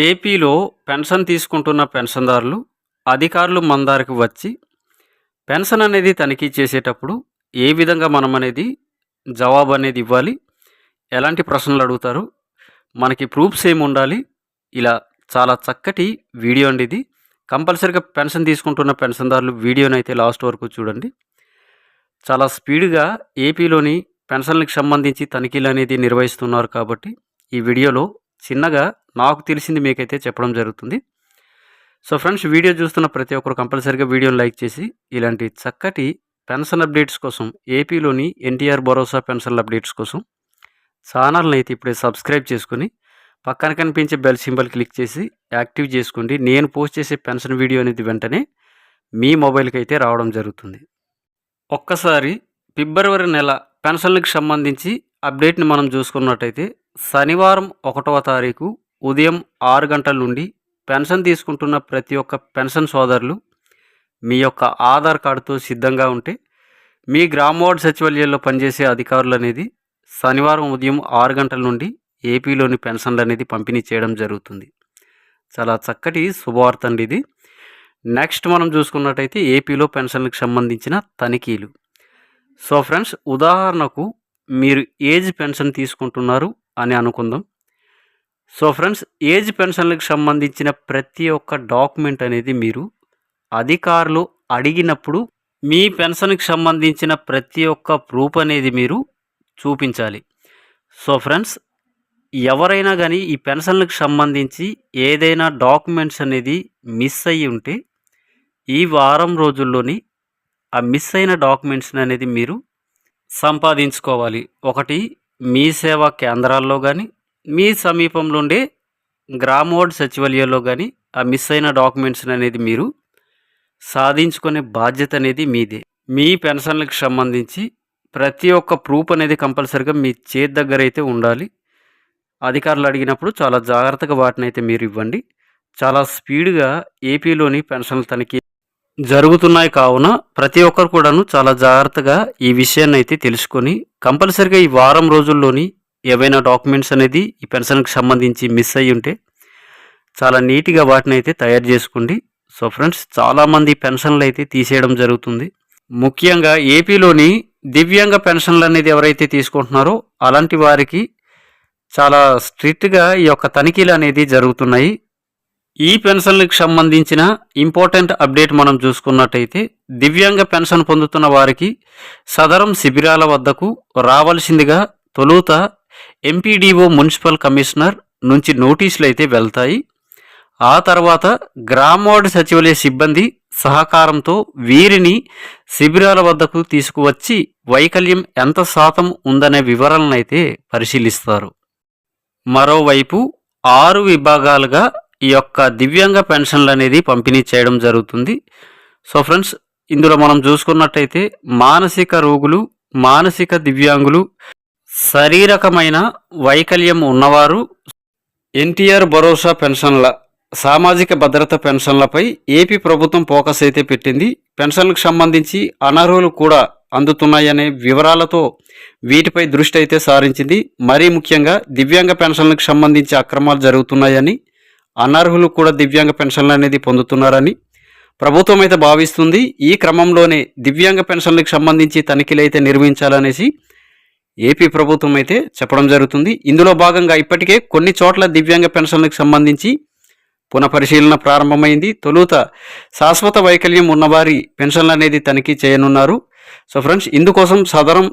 ఏపీలో పెన్షన్ తీసుకుంటున్న పెన్షన్దారులు అధికారులు మన వచ్చి పెన్షన్ అనేది తనిఖీ చేసేటప్పుడు ఏ విధంగా మనం అనేది జవాబు అనేది ఇవ్వాలి? ఎలాంటి ప్రశ్నలు అడుగుతారు? మనకి ప్రూఫ్స్ ఏమి ఉండాలి? ఇలా చాలా చక్కటి వీడియో అండి ఇది. కంపల్సరీగా పెన్షన్ తీసుకుంటున్న పెన్షన్దారులు వీడియోని అయితే లాస్ట్ వరకు చూడండి. చాలా స్పీడ్గా ఏపీలోని పెన్షన్లకు సంబంధించి తనిఖీలు అనేది నిర్వహిస్తున్నారు కాబట్టి ఈ వీడియోలో చిన్నగా నాకు తెలిసింది మీకైతే చెప్పడం జరుగుతుంది. సో ఫ్రెండ్స్ వీడియో చూస్తున్న ప్రతి ఒక్కరు కంపల్సరీగా వీడియోని లైక్ చేసి ఇలాంటి చక్కటి పెన్షన్ అప్డేట్స్ కోసం ఏపీలోని ఎన్టీఆర్ భరోసా పెన్షన్ల అప్డేట్స్ కోసం ఛానల్ని అయితే ఇప్పుడే సబ్స్క్రైబ్ చేసుకుని పక్కన కనిపించే బెల్ సింబల్ క్లిక్ చేసి యాక్టివ్ చేసుకోండి. నేను పోస్ట్ చేసే పెన్షన్ వీడియో అనేది వెంటనే మీ మొబైల్కి అయితే రావడం జరుగుతుంది. ఒక్కసారి ఫిబ్రవరి నెల పెన్షన్లకు సంబంధించి అప్డేట్ని మనం చూసుకున్నట్టయితే శనివారం ఒకటవ తారీఖు ఉదయం ఆరు గంటల నుండి పెన్షన్ తీసుకుంటున్న ప్రతి ఒక్క పెన్షన్ సోదరులు మీ యొక్క ఆధార్ కార్డుతో సిద్ధంగా ఉంటే మీ గ్రామవార్డ్ సచివాలయంలో సచివాలయాల్లో పనిచేసే అధికారులు అనేది శనివారం ఉదయం ఆరు గంటల నుండి ఏపీలోని పెన్షన్లు అనేది పంపిణీ చేయడం జరుగుతుంది. చాలా చక్కటి శుభవార్త అండి ఇది. నెక్స్ట్ మనం చూసుకున్నట్టయితే ఏపీలో పెన్షన్లకు సంబంధించిన తనిఖీలు. సో ఫ్రెండ్స్ ఉదాహరణకు మీరు ఏజ్ పెన్షన్ తీసుకుంటున్నారు అని అనుకుందాం. సో ఫ్రెండ్స్ ఏజ్ పెన్షన్లకు సంబంధించిన ప్రతి ఒక్క డాక్యుమెంట్ అనేది మీరు అధికారులు అడిగినప్పుడు మీ పెన్షన్కి సంబంధించిన ప్రతి ఒక్క ప్రూఫ్ అనేది మీరు చూపించాలి. సో ఫ్రెండ్స్ ఎవరైనా కానీ ఈ పెన్షన్లకు సంబంధించి ఏదైనా డాక్యుమెంట్స్ అనేది మిస్ అయ్యి ఉంటే ఈ వారం రోజుల్లోని ఆ మిస్ అయిన డాక్యుమెంట్స్ అనేది మీరు సంపాదించుకోవాలి. ఒకటి మీ సేవా కేంద్రాల్లో కానీ మీ సమీపంలో ఉండే గ్రామ వార్డ్ సచివాలయాల్లో కానీ ఆ మిస్ అయిన డాక్యుమెంట్స్ అనేది మీరు సాధించుకునే బాధ్యత అనేది మీదే. మీ పెన్షన్లకు సంబంధించి ప్రతి ఒక్క ప్రూఫ్ అనేది కంపల్సరిగా మీ చేతి దగ్గర అయితే ఉండాలి. అధికారులు అడిగినప్పుడు చాలా జాగ్రత్తగా వాటిని అయితే మీరు ఇవ్వండి. చాలా స్పీడ్గా ఏపీలోని పెన్షన్ల తనిఖీ జరుగుతున్నాయి కావున ప్రతి ఒక్కరు కూడాను చాలా జాగ్రత్తగా ఈ విషయాన్ని అయితే తెలుసుకొని కంపల్సరిగా ఈ వారం రోజుల్లోని ఏవైనా డాక్యుమెంట్స్ అనేది ఈ పెన్షన్కి సంబంధించి మిస్ అయ్యి ఉంటే చాలా నీట్గా వాటిని అయితే తయారు చేసుకోండి. సో ఫ్రెండ్స్ చాలామంది పెన్షన్లు అయితే తీసేయడం జరుగుతుంది. ముఖ్యంగా ఏపీలోని దివ్యాంగ పెన్షన్లు అనేది ఎవరైతే తీసుకుంటున్నారో అలాంటి వారికి చాలా స్ట్రిక్ట్గా ఈ యొక్క తనిఖీలు అనేది జరుగుతున్నాయి. ఈ పెన్షన్లకు సంబంధించిన ఇంపార్టెంట్ అప్డేట్ మనం చూసుకున్నట్టయితే దివ్యాంగ పెన్షన్ పొందుతున్న వారికి సదరం శిబిరాల వద్దకు రావాల్సిందిగా తొలుత ఎంపీడీఓ మున్సిపల్ కమిషనర్ నుంచి నోటీసులు అయితే వెళ్తాయి. ఆ తర్వాత గ్రామవార్డు సచివాలయ సిబ్బంది సహకారంతో వీరిని శిబిరాల వద్దకు తీసుకువచ్చి వైకల్యం ఎంత శాతం ఉందనే వివరాలనైతే పరిశీలిస్తారు. మరోవైపు ఆరు విభాగాలుగా ఈ యొక్క దివ్యాంగ పెన్షన్లు అనేది పంపిణీ చేయడం జరుగుతుంది. సో ఫ్రెండ్స్ ఇందులో మనం చూసుకున్నట్టయితే మానసిక రోగులు మానసిక దివ్యాంగులు శారీరకమైన వైకల్యం ఉన్నవారు ఎన్టీఆర్ భరోసా పెన్షన్ల సామాజిక భద్రత పెన్షన్లపై ఏపీ ప్రభుత్వం ఫోకస్ అయితే పెట్టింది. పెన్షన్లకు సంబంధించి అనర్హులు కూడా అందుతున్నాయనే వివరాలతో వీటిపై దృష్టి అయితే సారించింది. మరీ ముఖ్యంగా దివ్యాంగ పెన్షన్లకు సంబంధించి అక్రమాలు జరుగుతున్నాయని అనర్హులు కూడా దివ్యాంగ పెన్షన్లు అనేది పొందుతున్నారని ప్రభుత్వం అయితే భావిస్తుంది. ఈ క్రమంలోనే దివ్యాంగ పెన్షన్లకు సంబంధించి తనిఖీలు అయితే నిర్వహించాలనేసి ఏపీ ప్రభుత్వం అయితే చెప్పడం జరుగుతుంది. ఇందులో భాగంగా ఇప్పటికే కొన్ని చోట్ల దివ్యాంగ పెన్షన్లకు సంబంధించి పునఃపరిశీలన ప్రారంభమైంది. తొలుత శాశ్వత వైకల్యం ఉన్నవారి పెన్షన్లు అనేది తనిఖీ చేయనున్నారు. సో ఫ్రెండ్స్ ఇందుకోసం సదరం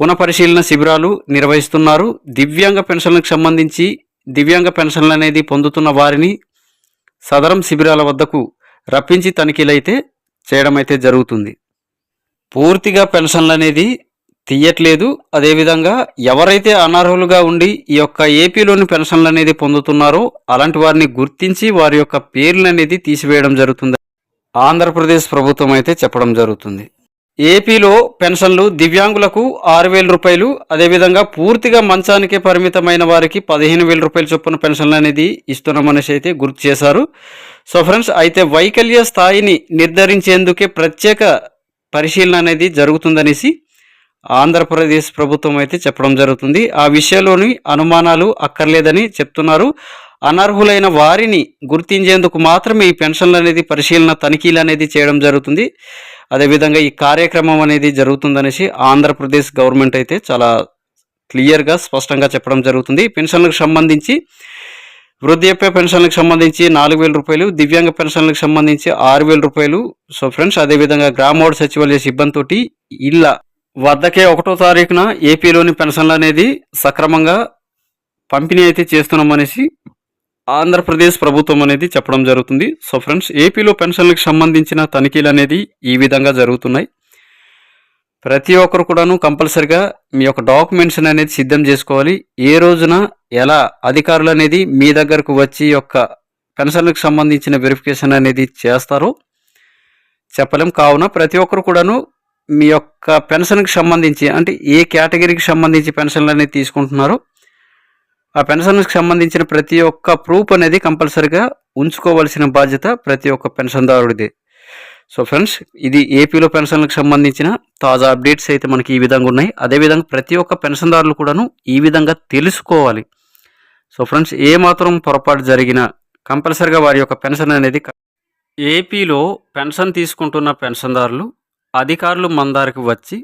పునఃపరిశీలన శిబిరాలు నిర్వహిస్తున్నారు. దివ్యాంగ పెన్షన్లకు సంబంధించి దివ్యాంగ పెన్షన్లు అనేది పొందుతున్న వారిని సదరం శిబిరాల వద్దకు రప్పించి తనిఖీలైతే చేయడం అయితే జరుగుతుంది. పూర్తిగా పెన్షన్లు అనేది తీయట్లేదు. అదేవిధంగా ఎవరైతే అనర్హులుగా ఉండి ఈ యొక్క ఏపీలోని పెన్షన్లు అనేది పొందుతున్నారో అలాంటి వారిని గుర్తించి వారి యొక్క పేర్లు అనేది తీసివేయడం జరుగుతుంది. ఆంధ్రప్రదేశ్ ప్రభుత్వం అయితే చెప్పడం జరుగుతుంది. ఏపీలో పెన్షన్లు దివ్యాంగులకు ఆరు వేల రూపాయలు అదేవిధంగా పూర్తిగా మంచానికే పరిమితమైన వారికి పదిహేను వేల రూపాయల చొప్పున పెన్షన్లు అనేది ఇస్తున్నామనేసి అయితే గుర్తు చేశారు. సో ఫ్రెండ్స్ అయితే వైకల్య స్థాయిని నిర్ధారించేందుకే ప్రత్యేక పరిశీలన అనేది జరుగుతుందనేసి ఆంధ్రప్రదేశ్ ప్రభుత్వం అయితే చెప్పడం జరుగుతుంది. ఆ విషయంలోని అనుమానాలు అక్కర్లేదని చెప్తున్నారు. అనర్హులైన వారిని గుర్తించేందుకు మాత్రమే ఈ పెన్షన్లు అనేది పరిశీలన తనిఖీలు అనేది చేయడం జరుగుతుంది. అదేవిధంగా ఈ కార్యక్రమం అనేది జరుగుతుందనేసి ఆంధ్రప్రదేశ్ గవర్నమెంట్ అయితే చాలా క్లియర్గా స్పష్టంగా చెప్పడం జరుగుతుంది. పెన్షన్లకు సంబంధించి వృద్ధాప్య పెన్షన్లకు సంబంధించి నాలుగు వేల రూపాయలు దివ్యాంగ పెన్షన్లకు సంబంధించి ఆరు వేల రూపాయలు. సో ఫ్రెండ్స్ అదేవిధంగా గ్రామోడ్ సచివాలయ సిబ్బందితోటి ఇళ్ళ వద్దకే ఒకటో తారీఖున ఏపీలోని పెన్షన్లు అనేది సక్రమంగా పంపిణీ అయితే చేస్తున్నామనేసి ఆంధ్రప్రదేశ్ ప్రభుత్వం అనేది చెప్పడం జరుగుతుంది. సో ఫ్రెండ్స్ ఏపీలో పెన్షన్లకు సంబంధించిన తనిఖీలు అనేది ఈ విధంగా జరుగుతున్నాయి. ప్రతి ఒక్కరు కూడాను కంపల్సరిగా మీ యొక్క డాక్యుమెంట్స్ అనేది సిద్ధం చేసుకోవాలి. ఏ రోజున ఎలా అధికారులు అనేది మీ దగ్గరకు వచ్చి యొక్క పెన్షన్లకు సంబంధించిన వెరిఫికేషన్ అనేది చేస్తారో చెప్పలేం. కావున ప్రతి ఒక్కరు కూడాను మీ యొక్క పెన్షన్కి సంబంధించి అంటే ఏ కేటగిరీకి సంబంధించి పెన్షన్లు అనేది తీసుకుంటున్నారో ఆ పెన్షన్కి సంబంధించిన ప్రతి ఒక్క ప్రూఫ్ అనేది కంపల్సరిగా ఉంచుకోవాల్సిన బాధ్యత ప్రతి ఒక్క పెన్షన్దారుడిది. సో ఫ్రెండ్స్ ఇది ఏపీలో పెన్షన్లకు సంబంధించిన తాజా అప్డేట్స్ అయితే మనకి ఈ విధంగా ఉన్నాయి. అదేవిధంగా ప్రతి ఒక్క పెన్షన్దారులు కూడాను ఈ విధంగా తెలుసుకోవాలి. సో ఫ్రెండ్స్ ఏ మాత్రం పొరపాటు జరిగినా కంపల్సరిగా వారి యొక్క పెన్షన్ అనేది ఏపీలో పెన్షన్ తీసుకుంటున్న పెన్షన్దారులు అధికారులు మన దగ్గరికి వచ్చి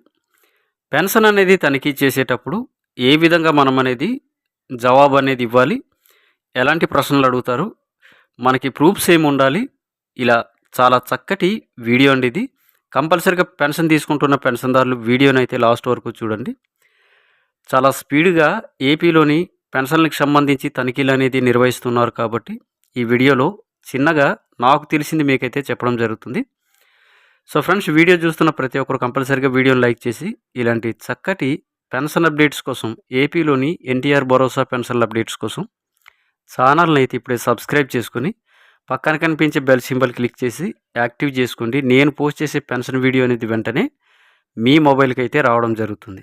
పెన్షన్ అనేది తనిఖీ చేసేటప్పుడు ఏ విధంగా మనం అనేది జవాబు అనేది ఇవ్వాలి? ఎలాంటి ప్రశ్నలు అడుగుతారు? మనకి ప్రూఫ్స్ ఏమి ఉండాలి? ఇలా చాలా చక్కటి వీడియో అండి ఇది. కంపల్సరీగా పెన్షన్ తీసుకుంటున్న పెన్షన్దారులు వీడియోని అయితే లాస్ట్ వరకు చూడండి. చాలా స్పీడ్గా ఏపీలోని పెన్షన్లకు సంబంధించి తనిఖీలు అనేది నిర్వహిస్తున్నారు కాబట్టి ఈ వీడియోలో చిన్నగా నాకు తెలిసింది మీకైతే చెప్పడం జరుగుతుంది. సో ఫ్రెండ్స్ వీడియో చూస్తున్న ప్రతి ఒక్కరు కంపల్సరీగా వీడియోని లైక్ చేసి ఇలాంటి చక్కటి పెన్షన్ అప్డేట్స్ కోసం ఏపీలోని ఎన్టీఆర్ భరోసా పెన్షన్ అప్డేట్స్ కోసం ఛానల్ని అయితే ఇప్పుడే సబ్స్క్రైబ్ చేసుకుని పక్కన కనిపించే బెల్ సింబల్ క్లిక్ చేసి యాక్టివ్ చేసుకోండి. నేను పోస్ట్ చేసే పెన్షన్ వీడియో అనేది వెంటనే మీ మొబైల్కి అయితే రావడం జరుగుతుంది.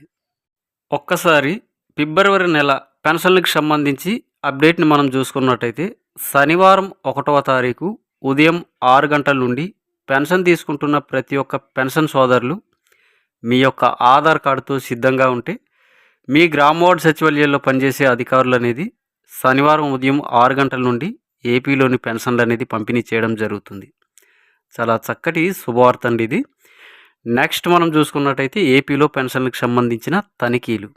ఒక్కసారి ఫిబ్రవరి నెల పెన్షన్లకు సంబంధించి అప్డేట్ని మనం చూసుకున్నట్టయితే శనివారం ఒకటవ తారీఖు ఉదయం ఆరు గంటల నుండి పెన్షన్ తీసుకుంటున్న ప్రతి ఒక్క పెన్షన్ సోదరులు మీ యొక్క ఆధార్ కార్డుతో సిద్ధంగా ఉంటే మీ గ్రామవార్డ్ సచివాలయాల్లో పనిచేసే అధికారులు అనేది శనివారం ఉదయం ఆరు గంటల నుండి ఏపీలోని పెన్షన్లు అనేది పంపిణీ చేయడం జరుగుతుంది. చాలా చక్కటి శుభవార్త అండి ఇది. నెక్స్ట్ మనం చూసుకున్నట్టయితే ఏపీలో పెన్షన్లకు సంబంధించిన తనిఖీలు.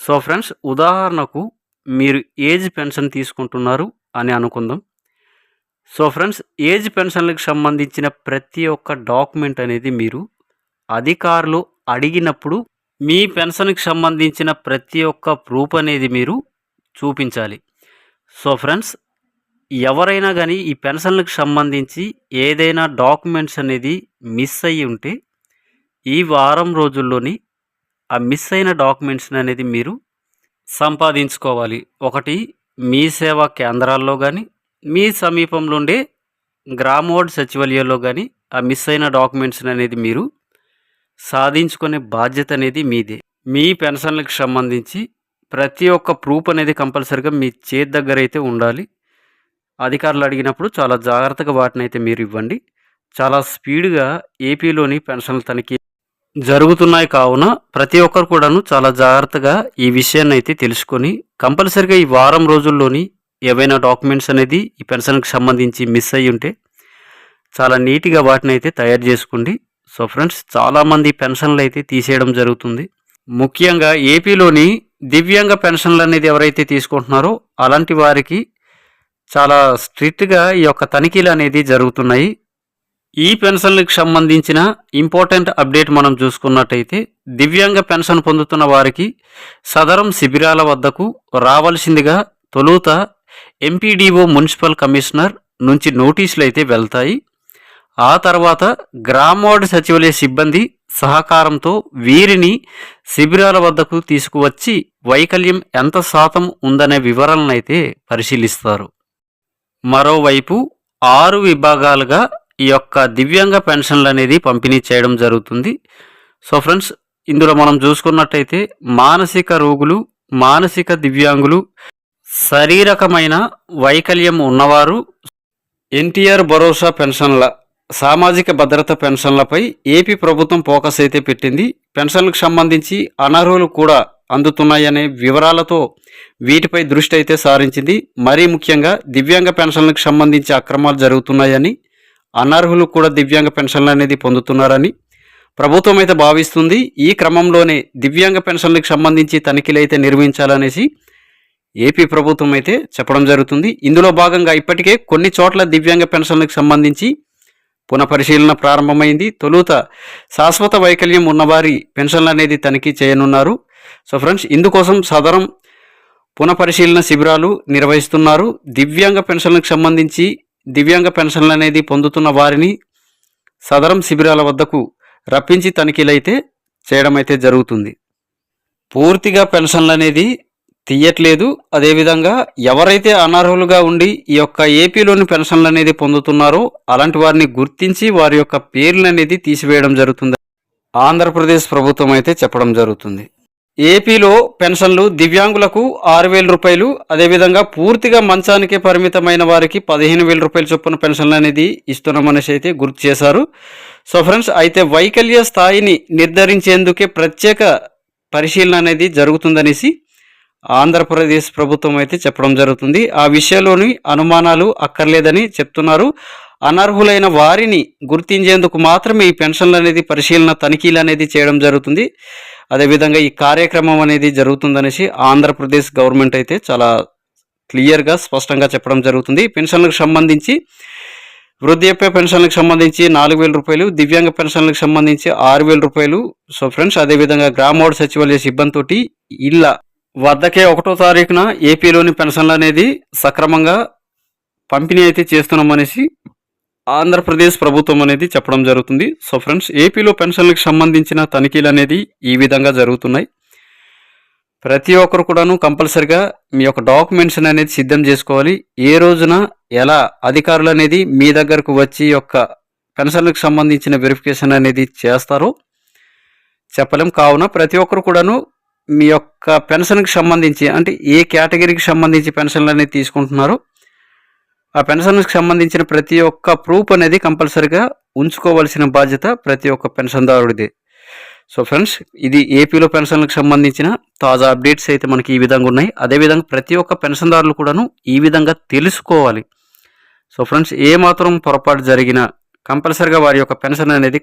సో ఫ్రెండ్స్ ఉదాహరణకు మీరు ఏజ్ పెన్షన్ తీసుకుంటున్నారు అని అనుకుందాం. సో ఫ్రెండ్స్ ఏజ్ పెన్షన్లకు సంబంధించిన ప్రతి ఒక్క డాక్యుమెంట్ అనేది మీరు అధికారులు అడిగినప్పుడు మీ పెన్షన్కి సంబంధించిన ప్రతి ఒక్క ప్రూఫ్ అనేది మీరు చూపించాలి. సో ఫ్రెండ్స్ ఎవరైనా కానీ ఈ పెన్షన్లకు సంబంధించి ఏదైనా డాక్యుమెంట్స్ అనేది మిస్ అయ్యి ఉంటే ఈ వారం రోజుల్లోని ఆ మిస్ అయిన డాక్యుమెంట్స్ అనేది మీరు సంపాదించుకోవాలి. ఒకటి మీ సేవా కేంద్రాల్లో కానీ మీ సమీపంలో ఉండే గ్రామోడ్ సచివాలయంలో కానీ ఆ మిస్ అయిన డాక్యుమెంట్స్ అనేది మీరు సాధించుకునే బాధ్యత అనేది మీదే. మీ పెన్షన్లకు సంబంధించి ప్రతి ఒక్క ప్రూఫ్ అనేది కంపల్సరిగా మీ చేతి దగ్గర అయితే ఉండాలి. అధికారులు అడిగినప్పుడు చాలా జాగ్రత్తగా వాటిని అయితే మీరు ఇవ్వండి. చాలా స్పీడ్గా ఏపీలోని పెన్షన్ల తనిఖీ జరుగుతున్నాయి కావున ప్రతి ఒక్కరు కూడాను చాలా జాగ్రత్తగా ఈ విషయాన్ని అయితే తెలుసుకొని కంపల్సరిగా ఈ వారం రోజుల్లోని ఏవైనా డాక్యుమెంట్స్ అనేది ఈ పెన్షన్కి సంబంధించి మిస్ అయ్యి ఉంటే చాలా నీట్గా వాటిని అయితే తయారు చేసుకోండి. సో ఫ్రెండ్స్ చాలామంది పెన్షన్లు అయితే తీసేయడం జరుగుతుంది. ముఖ్యంగా ఏపీలోని దివ్యాంగ పెన్షన్లు అనేది ఎవరైతే తీసుకుంటున్నారో అలాంటి వారికి చాలా స్ట్రిక్ట్గా ఈ యొక్క తనిఖీలు అనేది జరుగుతున్నాయి. ఈ పెన్షన్లకు సంబంధించిన ఇంపార్టెంట్ అప్డేట్ మనం చూసుకున్నట్టయితే దివ్యాంగ పెన్షన్ పొందుతున్న వారికి సదరం శిబిరాల వద్దకు రావాల్సిందిగా తొలుత ఎంపీడీఓ మున్సిపల్ కమిషనర్ నుంచి నోటీసులు అయితే వెళ్తాయి. ఆ తర్వాత గ్రామవార్డు సచివాలయ సిబ్బంది సహకారంతో వీరిని శిబిరాల వద్దకు తీసుకువచ్చి వైకల్యం ఎంత శాతం ఉందనే వివరాలనైతే పరిశీలిస్తారు. మరోవైపు ఆరు విభాగాలుగా ఈ యొక్క దివ్యాంగ పెన్షన్లు అనేది పంపిణీ చేయడం జరుగుతుంది. సో ఫ్రెండ్స్ ఇందులో మనం చూసుకున్నట్టయితే మానసిక రోగులు మానసిక దివ్యాంగులు శారీరకమైన వైకల్యం ఉన్నవారు ఎన్టీఆర్ భరోసా పెన్షన్ల సామాజిక భద్రత పెన్షన్లపై ఏపీ ప్రభుత్వం ఫోకస్ అయితే పెట్టింది. పెన్షన్లకు సంబంధించి అనర్హులు కూడా అందుతున్నాయనే వివరాలతో వీటిపై దృష్టి అయితే సారించింది. మరీ ముఖ్యంగా దివ్యాంగ పెన్షన్లకు సంబంధించి అక్రమాలు జరుగుతున్నాయని అనర్హులు కూడా దివ్యాంగ పెన్షన్లు అనేది పొందుతున్నారని ప్రభుత్వం అయితే భావిస్తుంది. ఈ క్రమంలోనే దివ్యాంగ పెన్షన్లకు సంబంధించి తనిఖీలు అయితే నిర్వహించాలనేసి ఏపీ ప్రభుత్వం అయితే చెప్పడం జరుగుతుంది. ఇందులో భాగంగా ఇప్పటికే కొన్ని చోట్ల దివ్యాంగ పెన్షన్లకు సంబంధించి పునఃపరిశీలన ప్రారంభమైంది. తొలుత శాశ్వత వైకల్యం ఉన్నవారి పెన్షన్లు అనేది తనిఖీ చేయనున్నారు. సో ఫ్రెండ్స్ ఇందుకోసం సదరం పునఃపరిశీలన శిబిరాలు నిర్వహిస్తున్నారు. దివ్యాంగ పెన్షన్లకు సంబంధించి దివ్యాంగ పెన్షన్లు అనేది పొందుతున్న వారిని సదరం శిబిరాల వద్దకు రప్పించి తనిఖీలు అయితే చేయడం అయితే జరుగుతుంది. పూర్తిగా పెన్షన్లు అనేది తీయట్లేదు. అదేవిధంగా ఎవరైతే అనర్హులుగా ఉండి ఈ యొక్క ఏపీలోని పెన్షన్లు అనేది పొందుతున్నారో అలాంటి వారిని గుర్తించి వారి యొక్క పేర్లు అనేది తీసివేయడం జరుగుతుంది. ఆంధ్రప్రదేశ్ ప్రభుత్వం అయితే చెప్పడం జరుగుతుంది. ఏపీలో పెన్షన్లు దివ్యాంగులకు ఆరు వేల రూపాయలు అదేవిధంగా పూర్తిగా మంచానికే పరిమితమైన వారికి పదిహేను వేల రూపాయల చొప్పున పెన్షన్లు అనేది ఇస్తున్నామనేసి అయితే గుర్తు చేశారు. సో ఫ్రెండ్స్ అయితే వైకల్య స్థాయిని నిర్ధారించేందుకే ప్రత్యేక పరిశీలన అనేది జరుగుతుందనేసి ఆంధ్రప్రదేశ్ ప్రభుత్వం అయితే చెప్పడం జరుగుతుంది. ఆ విషయంలోని అనుమానాలు అక్కర్లేదని చెప్తున్నారు. అనర్హులైన వారిని గుర్తించేందుకు మాత్రమే ఈ పెన్షన్లు అనేది పరిశీలన తనిఖీలు అనేది చేయడం జరుగుతుంది. అదేవిధంగా ఈ కార్యక్రమం అనేది జరుగుతుందనేసి ఆంధ్రప్రదేశ్ గవర్నమెంట్ అయితే చాలా క్లియర్గా స్పష్టంగా చెప్పడం జరుగుతుంది. పెన్షన్లకు సంబంధించి వృద్ధాప్య పెన్షన్లకు సంబంధించి నాలుగు వేల రూపాయలు దివ్యాంగ పెన్షన్లకు సంబంధించి ఆరు వేల రూపాయలు. సో ఫ్రెండ్స్ అదేవిధంగా గ్రామోడ్ సచివాలయ సిబ్బందితోటి ఇళ్ళ వద్దకే ఒకటో తారీఖున ఏపీలోని పెన్షన్లు అనేది సక్రమంగా పంపిణీ అయితే చేస్తున్నామనేసి ఆంధ్రప్రదేశ్ ప్రభుత్వం అనేది చెప్పడం జరుగుతుంది. సో ఫ్రెండ్స్ ఏపీలో పెన్షన్లకు సంబంధించిన తనిఖీలు అనేది ఈ విధంగా జరుగుతున్నాయి. ప్రతి ఒక్కరు కూడాను కంపల్సరిగా మీ యొక్క డాక్యుమెంట్స్ అనేది సిద్ధం చేసుకోవాలి. ఏ రోజున ఎలా అధికారులు అనేది మీ దగ్గరకు వచ్చి యొక్క పెన్షన్లకు సంబంధించిన వెరిఫికేషన్ అనేది చేస్తారో చెప్పలేం. కావున ప్రతి ఒక్కరు కూడాను మీ యొక్క పెన్షన్కి సంబంధించి అంటే ఏ కేటగిరీకి సంబంధించి పెన్షన్లు అనేది తీసుకుంటున్నారో ఆ పెన్షన్కి సంబంధించిన ప్రతి ఒక్క ప్రూఫ్ అనేది కంపల్సరిగా ఉంచుకోవాల్సిన బాధ్యత ప్రతి ఒక్క పెన్షన్దారుడిది. సో ఫ్రెండ్స్ ఇది ఏపీలో పెన్షన్లకు సంబంధించిన తాజా అప్డేట్స్ అయితే మనకి ఈ విధంగా ఉన్నాయి. అదేవిధంగా ప్రతి ఒక్క పెన్షన్దారులు కూడాను ఈ విధంగా తెలుసుకోవాలి. సో ఫ్రెండ్స్ ఏ మాత్రం పొరపాటు జరిగినా కంపల్సరిగా వారి యొక్క పెన్షన్ అనేది